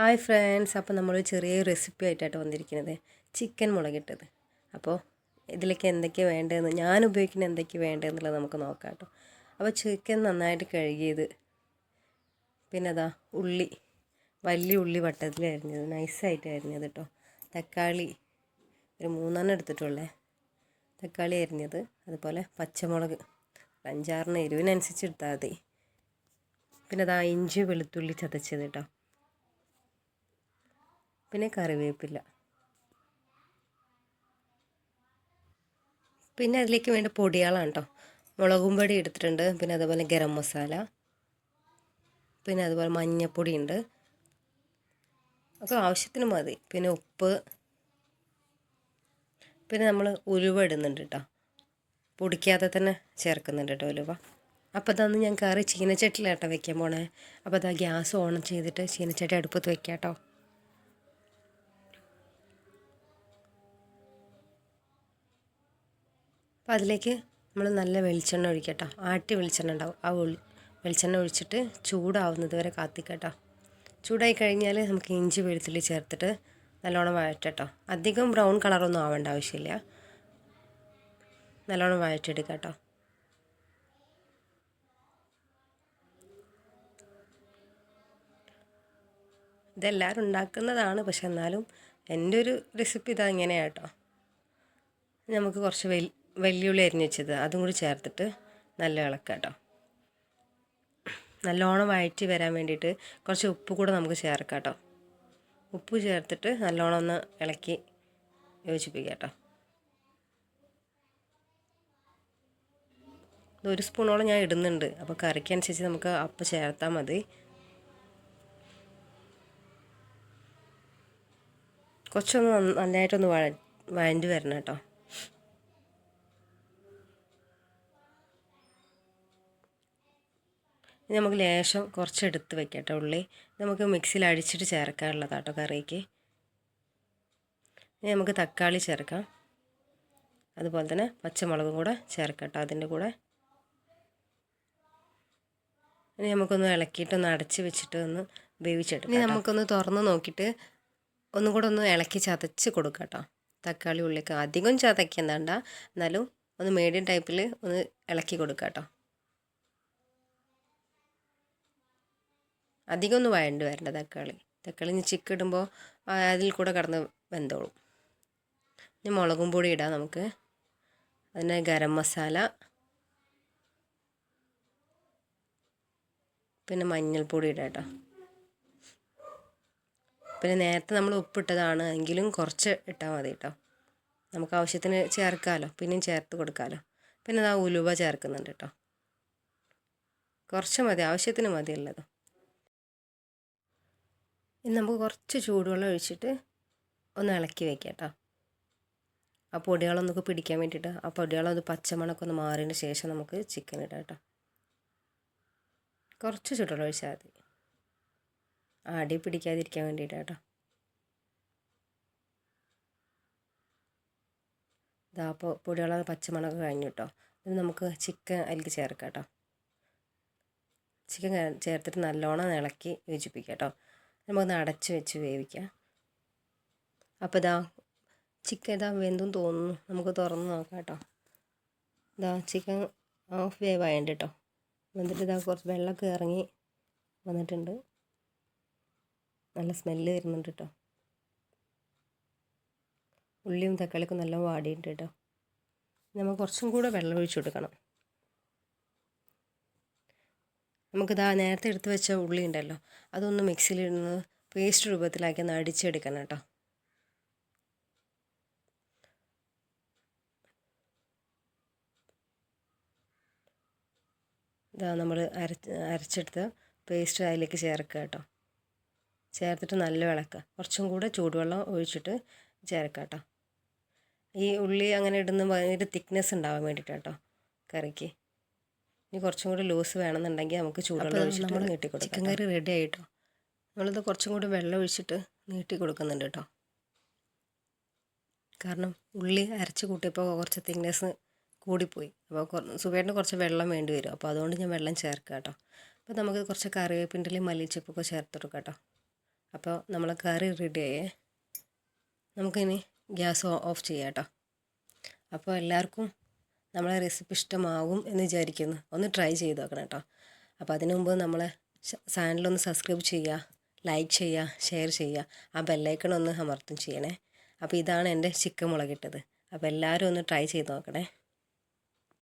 Hi friends. അപ്പോൾ നമ്മൾ ചെറിയ റെസിപ്പി ആയിട്ടാണ് വന്നിരിക്കുന്നത്. ചിക്കൻ മുളകിട്ടത്. അപ്പോൾ ഇതിലേക്ക് എന്തൊക്കെയാണ് വേണ്ടതെന്ന് ഞാൻ ഉപയോഗിക്കുന്ന എന്തൊക്കെയാണ് വേണ്ടതെന്നുള്ളത് നമുക്ക് നോക്കാം കേട്ടോ. അപ്പോൾ ചിക്കൻ നന്നായിട്ട് കഴുകിയത് പിന്നെ അതാ ഉള്ളി വലിയ ഉള്ളി വട്ടത്തിൽ അരിഞ്ഞത് നൈസായിട്ട് അരിഞ്ഞത് കേട്ടോ. തക്കാളി ഒരു മൂന്നെണ്ണം എടുത്തിട്ടുള്ളേ. തക്കാളി അരിഞ്ഞത് അതുപോലെ പച്ചമുളക് അഞ്ചാറിന് എരിവിനനുസരിച്ച് എടുത്താൽ മതി. പിന്നെ അതാ ഇഞ്ചി വെളുത്തുള്ളി ചതച്ചത് കേട്ടോ. പിന്നെ കറിവേപ്പില. പിന്നെ അതിലേക്ക് വേണ്ട പൊടികളാണ് കേട്ടോ മുളകും പൊടി എടുത്തിട്ടുണ്ട്. പിന്നെ അതുപോലെ ഗരം മസാല. പിന്നെ അതുപോലെ മഞ്ഞൾപ്പൊടി ഉണ്ട്. ഒക്കെ ആവശ്യത്തിന് മതി. പിന്നെ ഉപ്പ്. പിന്നെ നമ്മൾ ഉലുവ ഇടുന്നുണ്ട് കേട്ടോ പൊടിക്കാതെ തന്നെ ചേർക്കുന്നുണ്ട് കേട്ടോ ഉലുവ. അപ്പോൾ അതൊന്ന് ഞാൻ കറി ചീനച്ചട്ടിലാട്ടോ വെക്കാൻ പോണേ. അപ്പോൾ അതാ ഗ്യാസ് ഓൺ ചെയ്തിട്ട് ചീനച്ചട്ടി അടുപ്പത്ത് വെക്കാം കേട്ടോ അപ്പോൾ അതിലേക്ക് നമ്മൾ നല്ല വെളിച്ചെണ്ണ ഒഴിക്കട്ടോ. ആട്ടി വെളിച്ചെണ്ണ ഉണ്ടാവും. ആ വെളിച്ചെണ്ണ ഒഴിച്ചിട്ട് ചൂടാവുന്നത് വരെ കാത്തിക്കട്ടോ. ചൂടായി കഴിഞ്ഞാൽ നമുക്ക് ഇഞ്ചി വെളുത്തുള്ളി ചേർത്തിട്ട് നല്ലോണം വഴറ്റട്ടോ. അധികം ബ്രൗൺ കളറൊന്നും ആവേണ്ട ആവശ്യമില്ല. നല്ലോണം വഴറ്റെടുക്കട്ടോ കേട്ടോ ഇതെല്ലാവരും ഉണ്ടാക്കുന്നതാണ്. പക്ഷെ എന്നാലും എന്റെ ഒരു റെസിപ്പി ഇതാ ഇങ്ങനെയാട്ടോ നമുക്ക് കുറച്ച് വെൽ വെല്ലുള്ളി അരിഞ്ഞുവെച്ചത് അതും കൂടി ചേർത്തിട്ട് നല്ല ഇളക്കാം കേട്ടോ നല്ലോണം വഴറ്റി വരാൻ വേണ്ടിയിട്ട് കുറച്ച് ഉപ്പ് കൂടെ നമുക്ക് ചേർക്കാം കേട്ടോ ഉപ്പ് ചേർത്തിട്ട് നല്ലോണം ഒന്ന് ഇളക്കി യോജിപ്പിക്കാം കേട്ടോ ഒരു സ്പൂണോളം ഞാൻ ഇടുന്നുണ്ട്. അപ്പോൾ കറിക്കനുസരിച്ച് നമുക്ക് അപ്പം ചേർത്താൽ മതി. കുറച്ചൊന്ന് നന്നായിട്ടൊന്ന് വഴ വഴണ്ടി വരണം കേട്ടോ. ഇനി നമുക്ക് ലേശം കുറച്ചെടുത്ത് വെക്കട്ടെ ഉള്ളി. നമുക്ക് മിക്സിയിൽ അടിച്ചിട്ട് കേട്ടോ കറിക്ക്. ഇനി നമുക്ക് തക്കാളി ചേർക്കാം. അതുപോലെ തന്നെ പച്ചമുളകും കൂടെ ചേർക്കട്ടോ അതിന്റെ കൂടെ. ഇനി നമുക്കൊന്ന് ഇളക്കിയിട്ടൊന്ന് അടച്ച് വെച്ചിട്ട് ഒന്ന് വേവിച്ചെടുക്കാം ഇനി നമുക്കൊന്ന് തുറന്ന് നോക്കിയിട്ട് ഒന്നും കൂടെ ഒന്ന് ഇളക്കി ചതച്ച് കൊടുക്കാം കേട്ടോ തക്കാളി ഉള്ളിക്ക് അധികം ചതയ്ക്കുന്നണ്ട എന്നാലും ഒന്ന് മീഡിയം ടൈപ്പിൽ ഒന്ന് ഇളക്കി കൊടുക്കാം കേട്ടോ അധികം ഒന്ന് വഴണ്ട് വരണ്ട തക്കാളി. തക്കാളി ഇനി ചിക്കിടുമ്പോൾ അതിൽ കൂടെ കടന്ന് വെന്തോളും. ഇനി മുളകും പൊടി ഇടാം നമുക്ക്. അതിന് ഗരം മസാല. പിന്നെ മഞ്ഞൾപ്പൊടി ഇടാം കേട്ടോ. പിന്നെ നേരത്തെ നമ്മൾ ഉപ്പിട്ടതാണ് എങ്കിലും കുറച്ച് ഇട്ടാൽ മതി കേട്ടോ. നമുക്ക് ആവശ്യത്തിന് ചേർക്കാമല്ലോ പിന്നെയും ചേർത്ത് കൊടുക്കാമല്ലോ പിന്നെ അതാ ഉലുവ ചേർക്കുന്നുണ്ട് കേട്ടോ. കുറച്ച് മതി ആവശ്യത്തിന് മതി ഉള്ളത് ഇനി നമുക്ക് കുറച്ച് ചൂടുവെള്ളം ഒഴിച്ചിട്ട് ഒന്ന് ഇളക്കി വെക്കാം കേട്ടോ. ആ പൊടികളൊന്നൊക്കെ പിടിക്കാൻ വേണ്ടിയിട്ട് ആ പൊടികളൊന്ന് പച്ചമണമൊക്കെ ഒന്ന് മാറിയതിന് ശേഷം നമുക്ക് ചിക്കൻ ഇടാം കേട്ടോ. കുറച്ച് ചൂടുവെള്ളം ഒഴിച്ചാൽ മതി. അടി പിടിക്കാതിരിക്കാൻ വേണ്ടിയിട്ട് കേട്ടോ. ഇതാ അപ്പോൾ പൊടികളൊക്കെ പച്ചമണമൊക്കെ കഴിഞ്ഞു കേട്ടോ. ഇത് നമുക്ക് ചിക്കൻ അതിലേക്ക് ചേർക്കാം കേട്ടോ. ചിക്കൻ ചേർത്തിട്ട് നല്ലോണം ഇളക്കി യോജിപ്പിക്കാം കേട്ടോ. നമുക്കൊന്ന് അടച്ച് വെച്ച് വേവിക്കാം. അപ്പോൾ ഇതാ ചിക്കൻ ഇതാ വെന്തും തോന്നുന്നു. നമുക്ക് തുറന്ന് നോക്കാം കേട്ടോ. ഇതാ ചിക്കൻ ഹാഫ് വേവ് ആയിട്ട് കേട്ടോ. എന്നിട്ട് ഇതാ കുറച്ച് വെള്ളമൊക്കെ ഇറങ്ങി വന്നിട്ടുണ്ട്. നല്ല സ്മെല്ല് വരുന്നുണ്ട് കേട്ടോ. ഉള്ളിയും തക്കാളിയൊക്കെ നല്ല വാടിയിട്ടുണ്ട് കേട്ടോ. നമ്മൾ കുറച്ചും കൂടെ വെള്ളം ഒഴിച്ചു കൊടുക്കണം. നമുക്കിതാ നേരത്തെ എടുത്ത് വെച്ച ഉള്ളി ഉണ്ടല്ലോ അതൊന്ന് മിക്സിയിലിടുന്നത് പേസ്റ്റ് രൂപത്തിലാക്കി ഒന്ന് അടിച്ചെടുക്കണം കേട്ടോ. ഇതാ നമ്മൾ അരച്ച് അരച്ചെടുത്ത പേസ്റ്റ് അതിലേക്ക് ചേർക്കുക കേട്ടോ. ചേർത്തിട്ട് നല്ല ഇളക്കുക കുറച്ചും കൂടെ ചൂടുവെള്ളം ഒഴിച്ചിട്ട് ചേർക്കുക കേട്ടോ. ഈ ഉള്ളി അങ്ങനെ ഇടുന്ന ഭയങ്കര തിക്നെസ് ഉണ്ടാവാൻ വേണ്ടിയിട്ട് കേട്ടോ കറിക്ക്. ഇനി കുറച്ചും കൂടി ലൂസ് വേണമെന്നുണ്ടെങ്കിൽ നമുക്ക് ചൂടുവെള്ളം ഒഴിച്ചിട്ട് നീട്ടി കൊടുക്കാം ചിക്കൻ കറി റെഡി ആയിട്ടോ? നമ്മളിത് കുറച്ചും കൂടി വെള്ളം ഒഴിച്ചിട്ട് നീട്ടി കൊടുക്കുന്നുണ്ട് കേട്ടോ. കാരണം ഉള്ളി അരച്ച് കൂട്ടിയപ്പോൾ കുറച്ച് തിക്നെസ് കൂടിപ്പോയി. അപ്പോൾ സുഖമായിട്ട് കുറച്ച് വെള്ളം വേണ്ടി വരും. അപ്പോൾ അതുകൊണ്ട് ഞാൻ വെള്ളം ചേർക്കാം കേട്ടോ. അപ്പോൾ നമുക്ക് കുറച്ച് കറിവേപ്പിന്റെ മല്ലിച്ചപ്പൊക്കെ ചേർത്ത് കൊടുക്കാം കേട്ടോ. അപ്പോൾ നമ്മൾ കറി റെഡിയായേ നമുക്കിനി ഗ്യാസ് ഓഫ് ചെയ്യാം കേട്ടോ. അപ്പോൾ എല്ലാവർക്കും നമ്മളെ റെസിപ്പി ഇഷ്ടമാകും എന്ന് വിചാരിക്കുന്നു. ഒന്ന് ട്രൈ ചെയ്ത് നോക്കണം കേട്ടോ അപ്പോൾ അതിനു മുമ്പ് നമ്മളെ ചാനലൊന്ന് സബ്സ്ക്രൈബ് ചെയ്യുക ലൈക്ക് ചെയ്യുക ഷെയർ ചെയ്യുക ആ ബെല്ലൈക്കൺ ഒന്ന് അമർത്തും ചെയ്യണേ. അപ്പോൾ ഇതാണ് എന്റെ ചിക്കൻ മുളകിട്ടത്. അപ്പോൾ എല്ലാവരും ഒന്ന് ട്രൈ ചെയ്ത് നോക്കണേ.